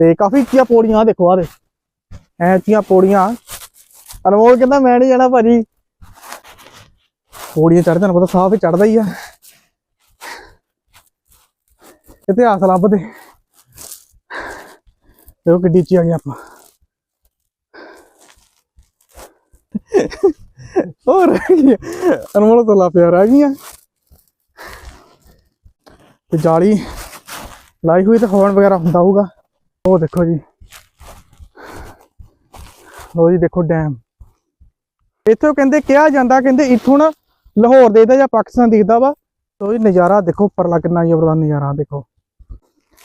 ਤੇ ਕਾਫੀ ਉੱਚੀਆਂ ਪੌੜੀਆਂ ਦੇਖੋ ਆ ਦੇ ਐ ਉੱਚੀਆਂ ਪੌੜੀਆਂ। ਅਨਮੋਲ ਕਹਿੰਦਾ, ਮੈਂ ਨਹੀਂ ਜਾਣਾ ਭਾਜੀ। ਪੌੜੀਆਂ ਚੜ੍ਹਦੇ ਨੂੰ, ਪਤਾ ਸਾਫ਼ ਵੀ ਚੜਦਾ ਹੀ ਆ। ਇਤਿਹਾਸ ਲੱਭਦੇ। ਦੇਖੋ ਕਿੱਡੀ ਉੱਚੀ ਆ ਗਈ ਆਪਾਂ। ਹੋਰ, ਅਨਮੋਲ ਤੋਂ ਲਾ ਪਿਆ ਰਹਿ ਗਈਆਂ। ਤੇ ਜਾਲੀ ਲਾਈ ਹੋਈ ਤੇ ਹੌਰਨ ਵਗੈਰਾ ਹੁੰਦਾ ਹੋਊਗਾ। ਉਹ ਦੇਖੋ ਜੀ। ਲੋ ਜੀ ਦੇਖੋ ਡੈਮ। ਇੱਥੋਂ ਕਹਿੰਦੇ ਕਿਹਾ ਜਾਂਦਾ, ਕਹਿੰਦੇ ਇੱਥੋਂ ਨਾ ਲਾਹੌਰ ਦੇਖਦਾ ਜਾਂ ਪਾਕਿਸਤਾਨ ਦਿਖਦਾ ਵਾ। ਲੋ ਜੀ ਨਜ਼ਾਰਾ ਦੇਖੋ, ਪਰਲਾ ਕਿੰਨਾ ਜ਼ਬਰਦਸਤ ਨਜ਼ਾਰਾ ਦੇਖੋ।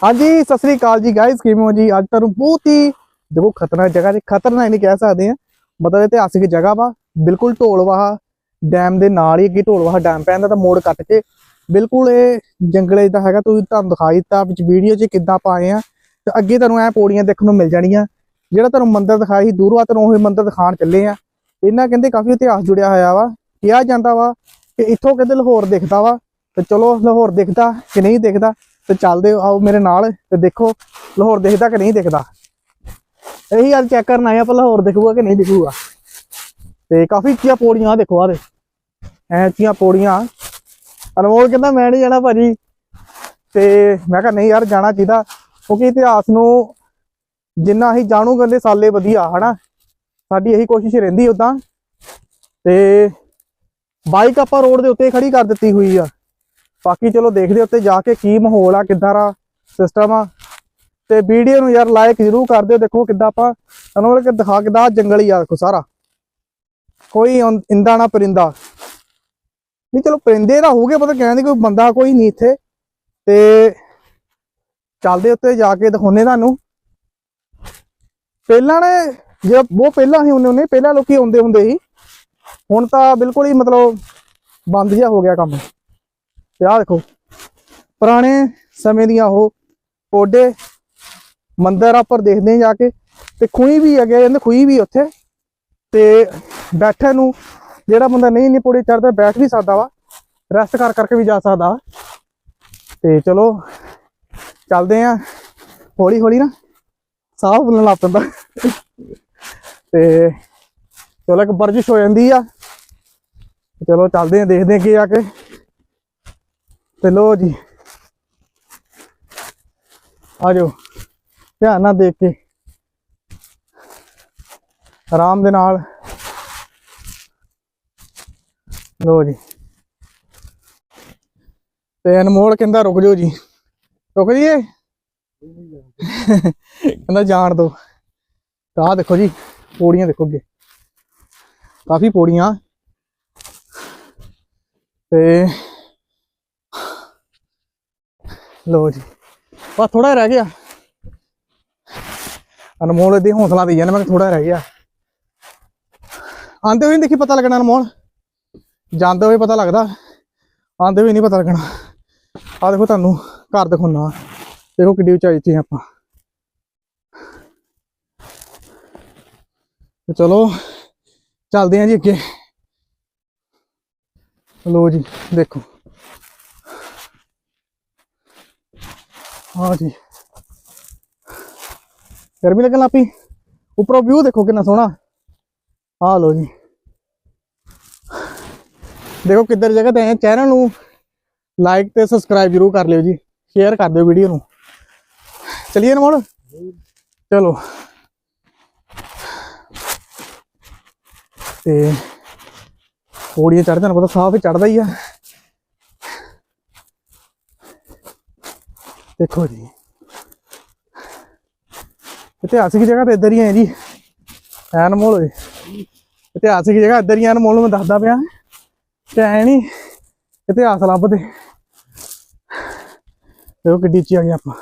ਹਾਂਜੀ, ਸਤਿ ਸ੍ਰੀ ਅਕਾਲ ਜੀ ਗਾਇਸ ਕਿਵੇਂ ਹੋ ਜੀ? ਅੱਜ ਤੁਹਾਨੂੰ ਬਹੁਤ ਹੀ ਦੇਖੋ ਖਤਰਨਾਕ ਜਗ੍ਹਾ ਤੇ ਖਤਰਨਾਕ ਨਹੀਂ ਕਹਿ ਸਕਦੇ ਆ ਮਤਲਬ ਇਤਿਹਾਸਿਕ ਜਗ੍ਹਾ ਵਾ, ਬਿਲਕੁਲ ਢੋਲਵਾਹਾ ਡੈਮ ਦੇ ਨਾਲ ਹੀ ਅੱਗੇ ਢੋਲਵਾਹਾ ਡੈਮ ਪੈਂਦਾ ਤਾਂ ਮੋੜ ਕੱਟ ਕੇ। ਬਿਲਕੁਲ ਇਹ ਜੰਗਲੇ ਦਾ ਹੈਗਾ, ਤੁਸੀਂ ਤੁਹਾਨੂੰ ਦਿਖਾਈ ਦਿੱਤਾ, ਵਿੱਚ ਵੀਡੀਓ 'ਚ ਕਿੱਦਾਂ ਪਾਏ ਆ ਤੇ ਅੱਗੇ ਤੁਹਾਨੂੰ ਐ ਪੌੜੀਆਂ ਦੇਖਣ ਨੂੰ ਮਿਲ ਜਾਣੀਆਂ। ਜਿਹੜਾ ਤੁਹਾਨੂੰ ਮੰਦਿਰ ਦਿਖਾਈ ਸੀ ਦੂਰੋਂ ਆ ਤੁਹਾਨੂੰ ਉਹ ਮੰਦਿਰ ਦਿਖਾਣ ਚੱਲੇ ਆ। ਇਹਨਾਂ ਕਹਿੰਦੇ ਕਾਫੀ ਇਤਿਹਾਸ ਜੁੜਿਆ ਹੋਇਆ ਵਾ, ਕਿਹਾ ਜਾਂਦਾ ਵਾ ਕਿ ਇੱਥੋਂ ਕਹਿੰਦੇ ਲਾਹੌਰ ਦਿਖਦਾ ਵਾ, ਤੇ ਚਲੋ ਲਾਹੌਰ ਦਿਖਦਾ ਕਿ ਨਹੀਂ ਦਿਖਦਾ, ਤੇ ਚੱਲਦੇ ਆਓ ਮੇਰੇ ਨਾਲ ਤੇ ਦੇਖੋ ਲਾਹੌਰ ਦਿਖਦਾ ਕਿ ਨਹੀਂ ਦਿਖਦਾ। ਇਹੀ ਅੱਜ ਚੈੱਕ ਕਰਨ ਆਇਆ ਪਰ ਲਾਹੌਰ ਦਿਖੂਗਾ ਕਿ ਨਹੀਂ ਦਿਖੂਗਾ। ਤੇ ਕਾਫੀ ਉੱਚੀਆਂ ਪੌੜੀਆਂ ਦੇਖੋ ਆ ਦੇ। ਐ ਉੱਚੀਆਂ ਪੌੜੀਆਂ। ਅਨਮੋਲ ਕਹਿੰਦਾ, ਮੈਂ ਨਹੀਂ ਜਾਣਾ ਭਾਜੀ। ਤੇ ਮੈਂ ਕਿਹਾ, ਨਹੀਂ ਯਾਰ, ਜਾਣਾ ਚਾਹੀਦਾ। ਕਿਉਂਕਿ ਇਤਿਹਾਸ ਨੂੰ ਜਿੰਨਾ ਅਸੀਂ ਜਾਣੂ ਕਰਦੇ ਸਾਲੇ ਵਧੀਆ, ਹਨਾ? ਸਾਡੀ ਇਹੀ ਕੋਸ਼ਿਸ਼ ਰਹਿੰਦੀ ਉਦਾਂ ਤੇ ਬਾਈਕ ਆਪਾਂ ਰੋਡ ਦੇ ਉੱਤੇ ਖੜੀ ਕਰ ਦਿੱਤੀ ਹੋਈ ਆ। ਬਾਕੀ ਚਲੋ ਦੇਖਦੇ ਉੱਤੇ ਜਾ ਕੇ ਕੀ ਮਾਹੌਲ ਆ, ਕਿੱਦਾਂ ਦਾ ਸਿਸਟਮ ਆ। ਤੇ ਵੀਡੀਓ ਨੂੰ ਯਾਰ ਲਾਈਕ ਜ਼ਰੂਰ ਕਰ ਦਿਓ, ਦੇਖੋ ਕਿੱਦਾਂ ਆਪਾਂ ਅਨਮੋਲ ਕਿ ਦਿਖਾ ਕਿੱਦਾਂ ਜੰਗਲ ਹੀ ਆ, ਦੇਖੋ ਸਾਰਾ। ਕੋਈ ਇੰਦਾ ਨਾ ਪਰਿੰਦਾ। ਨਹੀਂ ਚਲੋ ਪਰਿੰਦੇ ਤਾਂ ਹੋਗੇ ਪਤਾ ਕਹਿੰਦੇ ਕੋਈ ਬੰਦਾ ਕੋਈ ਨਹੀਂ ਇੱਥੇ। ਤੇ ਚੱਲਦੇ ਉੱਤੇ ਜਾ ਕੇ ਦਿਖਾਉਨੇ ਤੁਹਾਨੂੰ। ਪਹਿਲਾਂ ਨੇ ਜੇ ਉਹ ਪਹਿਲਾਂ ਹੀ ਹੁੰਦੇ ਹੁੰਦੇ ਪਹਿਲਾਂ ਲੋਕੀ ਆਉਂਦੇ ਹੁੰਦੇ ਸੀ। ਹੁਣ ਤਾਂ ਬਿਲਕੁਲ ਹੀ ਮਤਲਬ ਬੰਦ ਜਿਹਾ ਹੋ ਗਿਆ ਕੰਮ। ਤੇ ਆਹ ਦੇਖੋ, ਪੁਰਾਣੇ ਸਮੇਂ ਦੀਆਂ ਉਹ ਕੋਡੇ ਮੰਦਿਰ ਉੱਪਰ ਦੇਖਦੇ ਜਾ ਕੇ। ਤੇ ਖੂਹੀ ਵੀ ਅੱਗੇ ਜਾਂਦੇ ਖੂਹੀ ਵੀ ਉੱਥੇ। ਤੇ ਬੈਠਣ ਨੂੰ ਜਿਹੜਾ ਬੰਦਾ ਨਹੀਂ ਇੰਨੀ ਪੌੜੀ ਚੜਦਾ ਬੈਠ ਵੀ ਸਕਦਾ ਵਾ। ਰੈਸਟ ਕਰ ਕਰਕੇ ਵੀ ਜਾ ਸਕਦਾ ਤੇ ਚਲੋ ਚੱਲਦੇ ਆ। ਹੌਲੀ ਹੌਲੀ ਨਾ ਸਾਹ ਫੁੱਲਣ ਲੱਗ ਪੈਂਦਾ। ਤੇ ਚਲੋ ਇੱਕ ਵਰਜਿਸ਼ ਹੋ ਜਾਂਦੀ ਆ। ਚਲੋ ਚੱਲਦੇ ਆ, ਦੇਖਦੇ ਆ ਅੱਗੇ ਆ ਕੇ। ਤੇ ਲੋ ਜੀ। ਆ ਜਾਓ। ਧਿਆਨ ਨਾਲ ਦੇਖ ਕੇ। ਆਰਾਮ ਦੇ ਨਾਲ। ਲੋ ਜੀ। ਤੇ ਅਨਮੋਲ ਕਹਿੰਦਾ ਰੁਕ ਜਾਓ ਜੀ। ਰੁਕ ਜੀਏ ਕਹਿੰਦਾ ਜਾਣ ਦੋ। ਤਾਂ ਆਹ ਦੇਖੋ ਜੀ, ਪੌੜੀਆਂ ਦੇਖੋ ਅੱਗੇ। ਕਾਫੀ ਪੌੜੀਆਂ। ਤੇ ਲੋ ਜੀ, ਬਸ ਥੋੜਾ ਰਹਿ ਗਿਆ। ਅਨਮੋਲ ਦੇ ਹੌਸਲਾ ਦੇ ਜਾਣਾ ਮੈਂ ਥੋੜਾ ਰਹਿ ਗਿਆ। ਆਂਦੇ ਹੋਏ ਦੇਖੀ ਪਤਾ ਲੱਗਣਾ ਅਨਮੋਲ? ਜਾਂਦੇ ਹੋਏ ਪਤਾ ਲੱਗਦਾ? ਆਂਦੇ ਹੋਏ ਨਹੀਂ ਪਤਾ ਲੱਗਣਾ। ਆ ਦੇਖੋ ਤੁਹਾਨੂੰ। ਘਰ ਦਿਖਾਉਣਾ ਦੇਖੋ ਕਿੱਡੀ ਉਚਾਈ ਤੇ ਆਪਾਂ। ਤੇ ਚਲੋ, ਚੱਲਦੇ ਆਂ ਜੀ ਅੱਗੇ। ਲੋ ਜੀ, ਦੇਖੋ। ਹਾਂ ਜੀ। ਗਰਮੀ ਲੱਗਣ ਲੱਗ ਪਈ। ਉੱਪਰੋਂ ਵਿਊ ਦੇਖੋ ਕਿੰਨਾ ਸੋਹਣਾ। ਆ ਲੋ ਜੀ। ਦੇਖੋ ਕਿੱਧਰ ਜਗ੍ਹਾ ਤੇ ਆਏ ਚੈਨਲ ਨੂੰ ਲਾਈਕ ਤੇ ਸਬਸਕ੍ਰਾਈਬ ਜਰੂਰ ਕਰ ਲਿਓ ਜੀ। ਸ਼ੇਅਰ ਕਰ ਦਿਓ ਵੀਡੀਓ ਨੂੰ। ਚਲਿਏ ਨਾ ਚਲੋ। ਤੇ ਪੌੜੀਆਂ ਚੜ੍ਹਦੇ ਨੂੰ, ਪਤਾ ਸਾਹ ਵੀ ਚੜਦਾ ਹੀ ਆ। ਦੇਖੋ ਜੀ। ਇਤਿਹਾਸਿਕ ਜਗ੍ਹਾ ਤੇ ਇੱਧਰ ਹੀ ਹੈ ਜੀ। ਐਨ ਮੋਲ ਹੋਏ ਇਤਿਹਾਸਿਕ ਜਗ੍ਹਾ ਇੱਧਰ ਹੀ ਐਨ ਮੋਲ ਨੂੰ ਮੈਂ ਦੱਸਦਾ ਪਿਆ। ਤੇ ਐ ਨਹੀਂ ਇਤਿਹਾਸ ਲੱਭਦੇ। ਦੇਖੋ ਕਿੱਡੀ ਉੱਚੀ ਆ ਗਈ ਆਪਾਂ।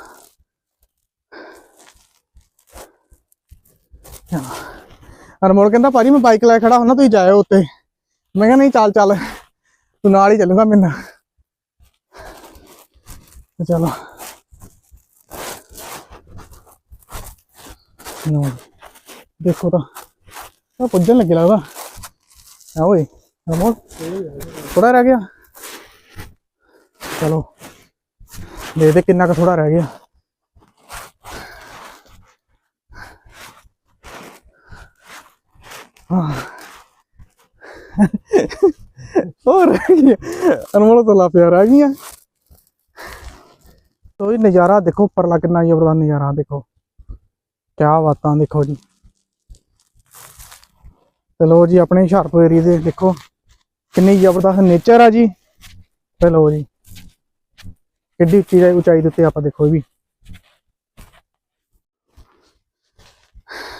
ਅਨਮੋਲ ਕਹਿੰਦਾ, ਭਾਜੀ, ਮੈਂ ਬਾਈਕ ਲੈ ਖੜਾ ਹੁਣਾ ਤੁਸੀਂ ਜਾਇਓ ਉੱਤੇ ਮੈਂ ਕਿਹਾ, ਨਹੀਂ, ਚੱਲ ਚੱਲ। ਤੂੰ ਨਾਲ ਹੀ ਚੱਲੂਗਾ ਮੇਰੇ ਨਾਲ। ਤੇ ਚਲੋ। ਲਓ ਜੀ। ਦੇਖੋ ਤਾਂ ਆ ਪੁੱਜਣ ਲੱਗੇ ਲੱਗਦਾ। ਆ ਓਏ, ਅਨਮੋਲ। ਥੋੜਾ ਰਹਿ ਗਿਆ। ਚਲੋ। ਦੇਖਦੇ ਕਿੰਨਾ ਕੁ ਥੋੜਾ ਰਹਿ ਗਿਆ। ਹੋਰ ਅਨਮੋਲ ਤੋਂ ਲਾ ਪਿਆ ਰਹਿ ਗਈਆਂ। ਤੋ ਨਜ਼ਾਰਾ ਦੇਖੋ ਪਰਲਾ ਕਿੰਨਾ ਜ਼ਬਰਦਸਤ ਨਜ਼ਾਰਾ ਦੇਖੋ। ਕਿਆ ਬਾਤਾਂ ਦੇਖੋ ਜੀ। ਚਲੋ ਜੀ, ਆਪਣੇ ਹੁਸ਼ਿਆਰਪੁਰ ਦੇ ਦੇਖੋ। ਕਿੰਨੀ ਜ਼ਬਰਦਸਤ ਨੇਚਰ ਆ ਜੀ। ਚਲੋ ਜੀ। ਕਿੱਡੀ ਉੱਚੀ ਜਾਈ ਉਚਾਈ ਦੇ ਉੱਤੇ ਆਪਾਂ ਦੇਖੋ ਇਹ ਵੀ।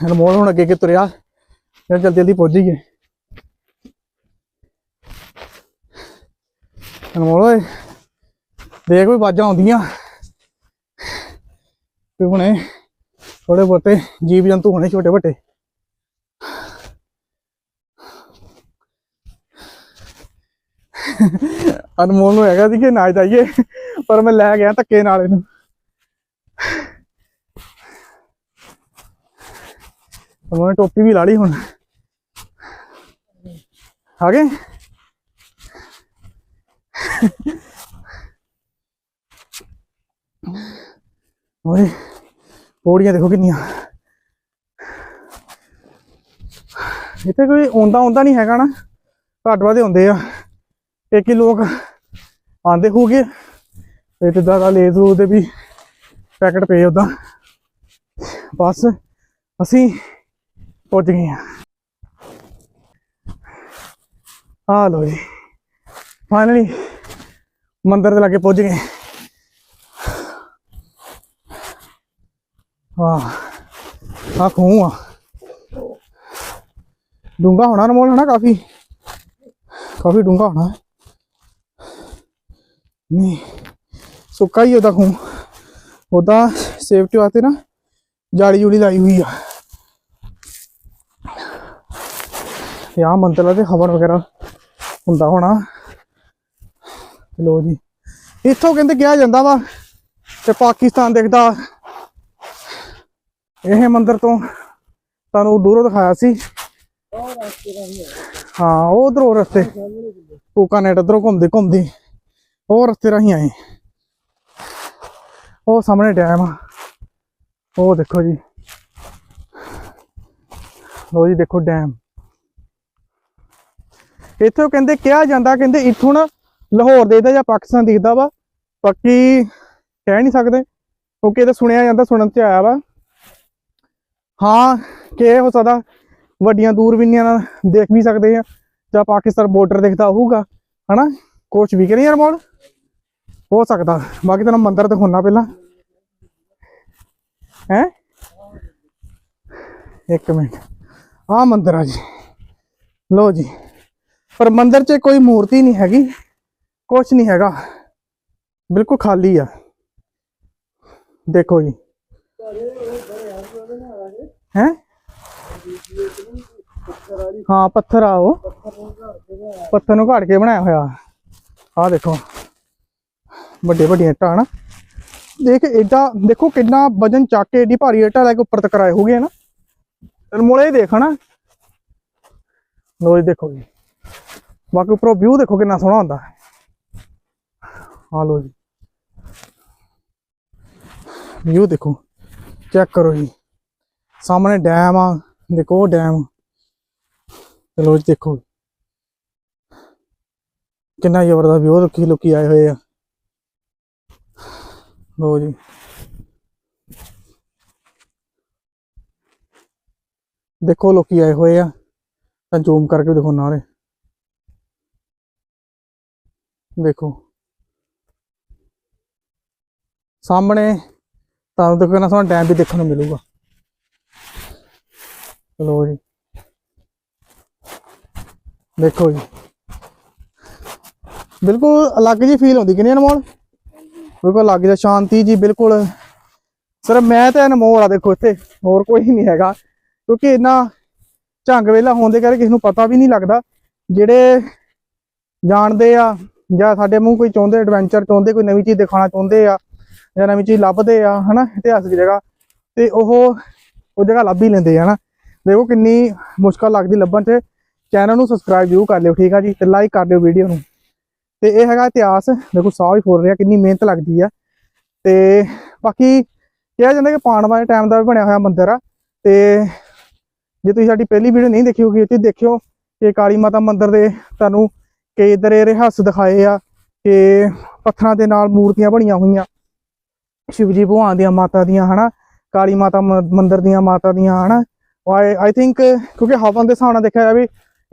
ਅਨਮੋਲ ਹੁਣ ਅੱਗੇ ਅੱਗੇ ਤੁਰਿਆ। ਫਿਰ ਜਲਦੀ ਜਲਦੀ ਪਹੁੰਚ ਜਾਈਏ। ਅਨਮੋਲ ਓਏ। ਦੇਖ ਕੋਈ ਬਾਜਾਂ ਆਉਂਦੀਆਂ। ਤੇ ਹੁਣੇ ਥੋੜੇ ਬਹੁਤੇ ਜੀਵ ਜੰਤੂ ਹੋਣੇ ਛੋਟੇ ਵੱਟੇ ਅਨਮੋਲ ਨੂੰ ਹੈਗਾ ਸੀ ਕਿ ਨਾ ਜਾਈਏ। ਪਰ ਮੈਂ ਲੈ ਗਿਆ ਧੱਕੇ ਨਾਲ ਇਹਨੂੰ। ਅਨਮੋਲ ਨੇ ਟੋਪੀ ਵੀ ਲਾ ਲਈ ਹੁਣ। ਆ ਗਏ? ਓਏ, ਪੌੜੀਆਂ ਦੇਖੋ ਕਿੰਨੀਆਂ। ਇੱਥੇ ਕੋਈ ਆਉਂਦਾ ਆਉਂਦਾ ਨਹੀਂ ਹੈਗਾ ਨਾ। ਘੱਟ ਵੱਧ ਹੁੰਦੇ ਆ। ਕਿ ਹੀ ਲੋਕ ਆਂਦੇ ਹੋਗੇ ਤੇ ਜਿੱਦਾਂ ਦਾ ਲੇਜ਼ ਰੂਜ਼ ਦੇ ਵੀ ਪੈਕਟ ਪਏ ਉਦਾਂ ਬਸ ਅਸੀਂ ਪਹੁੰਚ ਗਏ ਆ ਆ ਲੋ ਜੀ ਫਾਈਨਲੀ ਮੰਦਰ ਦੇ ਲਾਗੇ ਪਹੁੰਚ ਗਏ। ਵਾਹ ਆ ਖੂਹ ਆ। ਡੂੰਗਾ ਹੋਣਾ ਅਨਮੋਲ ਹੋਣਾ ਕਾਫੀ? ਕਾਫੀ ਡੂੰਗਾ ਹੋਣਾ। ਨਹੀਂ। ਸੁੱਕਾ ਹੀ ਉਹਦਾ ਖੂਹ ਉਹਦਾ ਸੇਫਟੀ ਵਾਸਤੇ ਨਾ ਜਾਲੀ ਜੂਲੀ ਲਾਈ ਹੋਈ ਆ। ਤੇ ਆ ਮੰਤਲਾ ਤੇ ਹਵਨ ਵਗੈਰਾ ਹੁੰਦਾ ਹੋਣਾ। ਲੋ ਜੀ, ਇੱਥੋਂ ਕਹਿੰਦੇ ਕਿਹਾ ਜਾਂਦਾ ਵਾ ਤੇ ਪਾਕਿਸਤਾਨ ਦੇਖਦਾ। ਇਹ ਮੰਦਿਰ ਤੋਂ ਤੁਹਾਨੂੰ ਦੂਰੋਂ ਦਿਖਾਇਆ ਸੀ। ਹਾਂ, ਉਹ ਉਧਰੋਂ ਰਸਤੇ। ਪੂਕਾਨੇਟ ਉਧਰੋਂ ਘੁੰਮਦੇ ਘੁੰਮਦੇ ਉਹ ਰਸਤੇ ਰਾਹੀਂ ਆਏ। ਉਹ ਸਾਹਮਣੇ ਡੈਮ ਆ। ਉਹ ਦੇਖੋ ਜੀ। ਲੋ ਜੀ, ਦੇਖੋ ਡੈਮ। ਇੱਥੋਂ ਕਹਿੰਦੇ ਕਿਹਾ ਜਾਂਦਾ, ਕਹਿੰਦੇ ਇੱਥੋਂ ਨਾ ਲਾਹੌਰ ਦੇਖਦਾ ਜਾਂ ਪਾਕਿਸਤਾਨ ਦਿਖਦਾ ਵਾ। ਬਾਕੀ ਕਹਿ ਨਹੀਂ ਸਕਦੇ। ਕਿਉਂਕਿ ਇਹ ਤਾਂ ਸੁਣਿਆ ਜਾਂਦਾ, ਸੁਣਨ ਚ ਆਇਆ ਵਾ। ਹਾਂ, ਕਿ ਹੋ ਸਕਦਾ ਵੱਡੀਆਂ ਦੂਰਬੀਨੀਆਂ ਨਾਲ ਦੇਖ ਵੀ ਸਕਦੇ ਆ। ਜਾਂ ਪਾਕਿਸਤਾਨ ਬਾਰਡਰ ਦਿਖਦਾ ਹੋਊਗਾ, ਹਨਾ? ਕੁਛ ਵੀ ਕਰੀ ਯਾਰ ਮੋਲ ਹੋ ਸਕਦਾ। ਬਾਕੀ ਤੈਨੂੰ ਮੰਦਿਰ ਦਿਖਾਉਣਾ ਪਹਿਲਾਂ। ਹੈ? ਇੱਕ ਮਿੰਟ। ਆ ਮੰਦਿਰ ਆ ਜੀ। ਲੋ ਜੀ। ਪਰ ਮੰਦਿਰ 'ਚ ਕੋਈ ਮੂਰਤੀ ਨਹੀਂ ਹੈਗੀ। ਕੁਛ ਨਹੀਂ ਹੈਗਾ। ਬਿਲਕੁਲ ਖਾਲੀ ਆ। ਦੇਖੋ ਜੀ। ਹੈ? ਹਾਂ, ਪੱਥਰ ਆ ਉਹ। ਪੱਥਰ ਨੂੰ ਘਾੜ ਕੇ ਬਣਾਇਆ ਹੋਇਆ। ਆ ਦੇਖੋ। ਵੱਡੇ ਵੱਡੀਆਂ ਇੱਟਾਂ ਹਨਾ? ਦੇਖ ਏਡਾ ਦੇਖੋ ਕਿੰਨਾ ਵਜਨ ਚੱਕ ਕੇ ਏਡੀ ਭਾਰੀ ਇੱਟਾਂ ਲੈ ਕੇ ਉੱਪਰ ਤੱਕ ਆਏ ਹੋਗੇ ਹਨਾ? ਅਨਮੋਲੇ ਦੇਖ, ਹਨਾ? ਲੋ ਜੀ, ਦੇਖੋ ਜੀ। ਬਾਕੀ ਉੱਪਰੋਂ ਵਿਊ ਦੇਖੋ ਕਿੰਨਾ ਸੋਹਣਾ ਹੁੰਦਾ। ਆ ਲੋ ਜੀ। ਵਿਊ ਦੇਖੋ। ਚੈੱਕ ਕਰੋ ਜੀ। ਸਾਹਮਣੇ ਡੈਮ ਆ, ਦੇਖੋ ਉਹ ਡੈਮ ਚਲੋ ਜੀ, ਦੇਖੋ। ਕਿੰਨਾ ਜ਼ਬਰਦਸਤ ਵਿਊ ਲੋਕੀ ਲੋਕੀ ਆਏ ਹੋਏ ਆ। ਲੋ ਜੀ। ਦੇਖੋ ਲੋਕੀ ਆਏ ਹੋਏ ਆ। ਤਾਂ ਜ਼ੂਮ ਕਰਕੇ ਦੇਖੋ ਨਾਲੇ। ਦੇਖੋ। ਸਾਹਮਣੇ ਤੁਹਾਨੂੰ ਦੇਖੋ ਕਿੰਨਾ ਸੋਹਣਾ ਡੈਮ ਵੀ ਦੇਖਣ ਨੂੰ ਮਿਲੂਗਾ। ਲੋ ਜੀ। ਦੇਖੋ ਜੀ। ਬਿਲਕੁਲ ਅਲੱਗ ਜੀ ਫੀਲ ਹੁੰਦੀ ਕਿ ਨਹੀਂ ਅਨਮੋਲ? ਬਿਲਕੁਲ ਲੱਗ ਜਿਹਾ ਸ਼ਾਂਤੀ ਜੀ, ਬਿਲਕੁਲ। ਸਰ, ਮੈਂ ਤੇ ਅਨਮੋਲ ਆ, ਦੇਖੋ ਇੱਥੇ, ਹੋਰ ਕੋਈ ਨਹੀਂ ਹੈਗਾ। ਕਿਉਂਕਿ ਇੰਨਾ ਝੰਗ ਵੇਲਾ ਹੋਣ ਦੇ ਕਰਕੇ ਕਿਸੇ ਨੂੰ ਪਤਾ ਵੀ ਨਹੀਂ ਲੱਗਦਾ। ਜਿਹੜੇ ਜਾਣਦੇ ਆ, ਜਾਂ ਸਾਡੇ ਮੂੰਹ ਕੋਈ ਚਾਹੁੰਦੇ ਐਡਵੈਂਚਰ ਚਾਹੁੰਦੇ, ਕੋਈ ਨਵੀਂ ਚੀਜ਼ ਦਿਖਾਉਣਾ ਚਾਹੁੰਦੇ ਆ, ਜਾਂ ਨਵੀਂ ਚੀਜ਼ ਲੱਭਦੇ ਆ, ਹਨਾ, ਇਤਿਹਾਸਕ ਜਗ੍ਹਾ, ਤੇ ਉਹ ਉਹ ਜਗ੍ਹਾ ਲੱਭ ਹੀ ਲੈਂਦੇ ਆ, ਹਨਾ। ਦੇਖੋ ਕਿੰਨੀ ਮੁਸ਼ਕਲ ਲੱਗਦੀ ਲੱਭਣ 'ਚ। ਚੈਨਲ ਨੂੰ ਸਬਸਕ੍ਰਾਈਬ ਜ਼ਰੂਰ ਕਰ ਲਿਓ, ਠੀਕ ਆ ਜੀ, ਤੇ ਲਾਈਕ ਕਰ ਦਿਓ ਵੀਡੀਓ ਨੂੰ। ਤੇ ਇਹ ਹੈਗਾ ਇਤਿਹਾਸ। ਦੇਖੋ, ਸਾਹ ਵੀ ਫੁੱਲ ਰਿਹਾ, ਕਿੰਨੀ ਮਿਹਨਤ ਲੱਗਦੀ ਆ। ਤੇ ਬਾਕੀ ਕਿਹਾ ਜਾਂਦਾ ਕਿ ਪਾਂਡਵਾਂ ਦੇ ਟਾਈਮ ਦਾ ਵੀ ਬਣਿਆ ਹੋਇਆ ਮੰਦਿਰ ਆ। ਤੇ ਜੇ ਤੁਸੀਂ ਸਾਡੀ ਪਹਿਲੀ ਵੀਡੀਓ ਨਹੀਂ ਦੇਖੀ ਹੋਗੀ ਉੱਥੇ ਦੇਖਿਓ ਕਿ ਕਾਲੀ ਮਾਤਾ ਮੰਦਿਰ ਦੇ ਤੁਹਾਨੂੰ ਕਈ ਇਧਰ ਇਹ ਰਹੱਸ ਦਿਖਾਏ ਆ ਕਿ ਪੱਥਰਾਂ ਦੇ ਨਾਲ ਮੂਰਤੀਆਂ ਬਣੀਆਂ ਹੋਈਆਂ। ਸ਼ਿਵਜੀ ਭਗਵਾਨ ਦੀਆਂ ਮਾਤਾ ਦੀਆਂ, ਹਨਾ? ਕਾਲੀ ਮਾਤਾ ਮ- ਮੰਦਿਰ ਦੀਆਂ ਮਾਤਾ ਦੀਆਂ, ਹਨਾ? ਆਈ ਆਈ ਥਿੰਕ ਕਿਉਂਕਿ ਹਵਨ ਦੇ ਹਿਸਾਬ ਨਾਲ ਦੇਖਿਆ ਜਾਵੇ,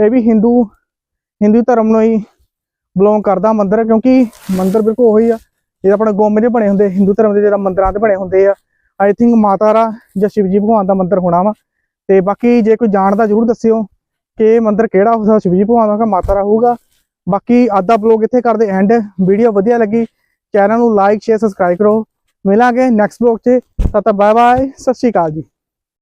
ਇਹ ਵੀ ਹਿੰਦੂ ਹਿੰਦੂ ਧਰਮ ਨੂੰ ਹੀ ਬਿਲੋਂਗ ਕਰਦਾ ਮੰਦਿਰ, ਕਿਉਂਕਿ ਮੰਦਿਰ ਬਿਲਕੁਲ ਉਹੀ ਆ। ਜਿਹੜਾ ਆਪਣੇ ਗੋਮੇ ਦੇ ਬਣੇ ਹੁੰਦੇ, ਹਿੰਦੂ ਧਰਮ ਦੇ ਜਿਹੜਾ ਮੰਦਿਰਾਂ ਦੇ ਬਣੇ ਹੁੰਦੇ ਆ। ਆਈ ਥਿੰਕ ਮਾਤਾ ਰਾ ਜਾਂ ਸ਼ਿਵਜੀ ਭਗਵਾਨ ਦਾ ਮੰਦਿਰ ਹੋਣਾ ਵਾ। ਤੇ ਬਾਕੀ ਜੇ ਕੋਈ ਜਾਣਦਾ ਜਰੂਰ ਦੱਸਿਓ ਕਿ ਇਹ ਮੰਦਿਰ ਕਿਹੜਾ ਹੋਊਗਾ, ਸ਼ਿਵ ਜੀ ਭਗਵਾਨ ਦਾ ਮਾਤਾ ਰਾ ਹੋਊਗਾ। ਬਾਕੀ ਅੱਜ ਬਲੌਗ ਇੱਥੇ ਕਰਦੇ ਐਂਡ ਵੀਡੀਓ ਵਧੀਆ ਲੱਗੀ ਚੈਨਲ ਨੂੰ ਲਾਈਕ ਸ਼ੇਅਰ ਸਬਸਕ੍ਰਾਈਬ ਕਰੋ। ਮਿਲਾਂਗੇ ਨੈਕਸਟ ਬਲੌਗ 'ਚ। ਤਦ ਤੱਕ ਬਾਏ ਬਾਏ ਸਤਿ ਸ਼੍ਰੀ ਅਕਾਲ ਜੀ।